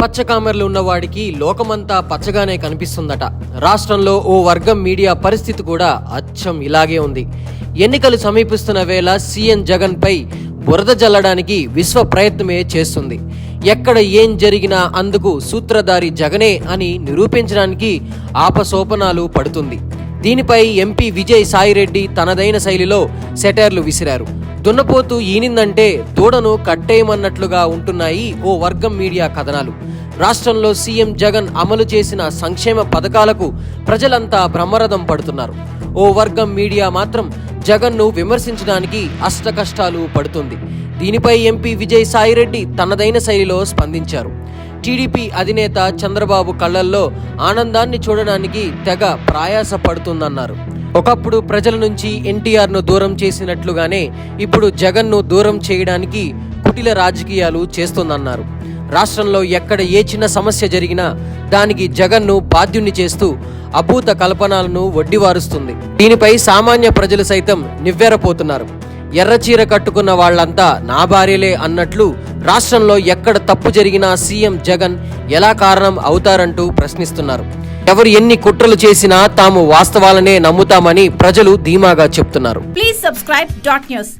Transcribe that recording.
పచ్చకామెర్లు ఉన్నవాడికి లోకమంతా పచ్చగానే కనిపిస్తుందట. రాష్ట్రంలో ఓ వర్గం మీడియా పరిస్థితి కూడా అచ్చం ఇలాగే ఉంది. ఎన్నికలు సమీపిస్తున్న వేళ సీఎం జగన్పై బురద జల్లడానికి విశ్వ ప్రయత్నమే చేస్తుంది. ఎక్కడ ఏం జరిగినా అందుకు సూత్రధారి జగనే అని నిరూపించడానికి ఆపసోపనాలు పడుతుంది. దీనిపై ఎంపీ విజయ్ సాయిరెడ్డి తనదైన శైలిలో సెటైర్లు విసిరారు. దున్నపోతు ఈనిందంటే దూడను కట్టేయమన్నట్లుగా ఉంటున్నాయి ఓ వర్గం మీడియా కథనాలు. రాష్ట్రంలో సీఎం జగన్ అమలు చేసిన సంక్షేమ పథకాలకు ప్రజలంతా బ్రహ్మరథం పడుతున్నారు. ఓ వర్గం మీడియా మాత్రం జగన్ను విమర్శించడానికి అష్టకష్టాలు పడుతుంది. దీనిపై ఎంపీ విజయ్ సాయిరెడ్డి తనదైన శైలిలో స్పందించారు. టీడీపీ అధినేత చంద్రబాబు కళ్ళల్లో ఆనందాన్ని చూడడానికి తెగ ప్రయాస పడుతుందన్నారు ఒకప్పుడు ప్రజల నుంచి ఎన్టీఆర్ను దూరం చేసినట్లుగానే ఇప్పుడు జగన్ను దూరం చేయడానికి కుటిల రాజకీయాలు చేస్తుందన్నారు. రాష్ట్రంలో ఎక్కడ ఏ చిన్న సమస్య జరిగినా దానికి జగన్ను బాధ్యుణ్ణి చేస్తూ అభూత కల్పనలను వడ్డివారుస్తుంది. దీనిపై సామాన్య ప్రజలు సైతం నివ్వెరపోతున్నారు. ఎర్రచీర కట్టుకున్న వాళ్ళంతా నా భార్యలే అన్నట్లు రాష్ట్రంలో ఎక్కడ తప్పు జరిగినా సీఎం జగన్ ఎలా కారణం అవుతారంటూ ప్రశ్నిస్తున్నారు. ఎవరు ఎన్ని కుట్రలు చేసినా తాము వాస్తవాలనే నమ్ముతామని ప్రజలు ధీమాగా చెప్తున్నారు. Please subscribe dot news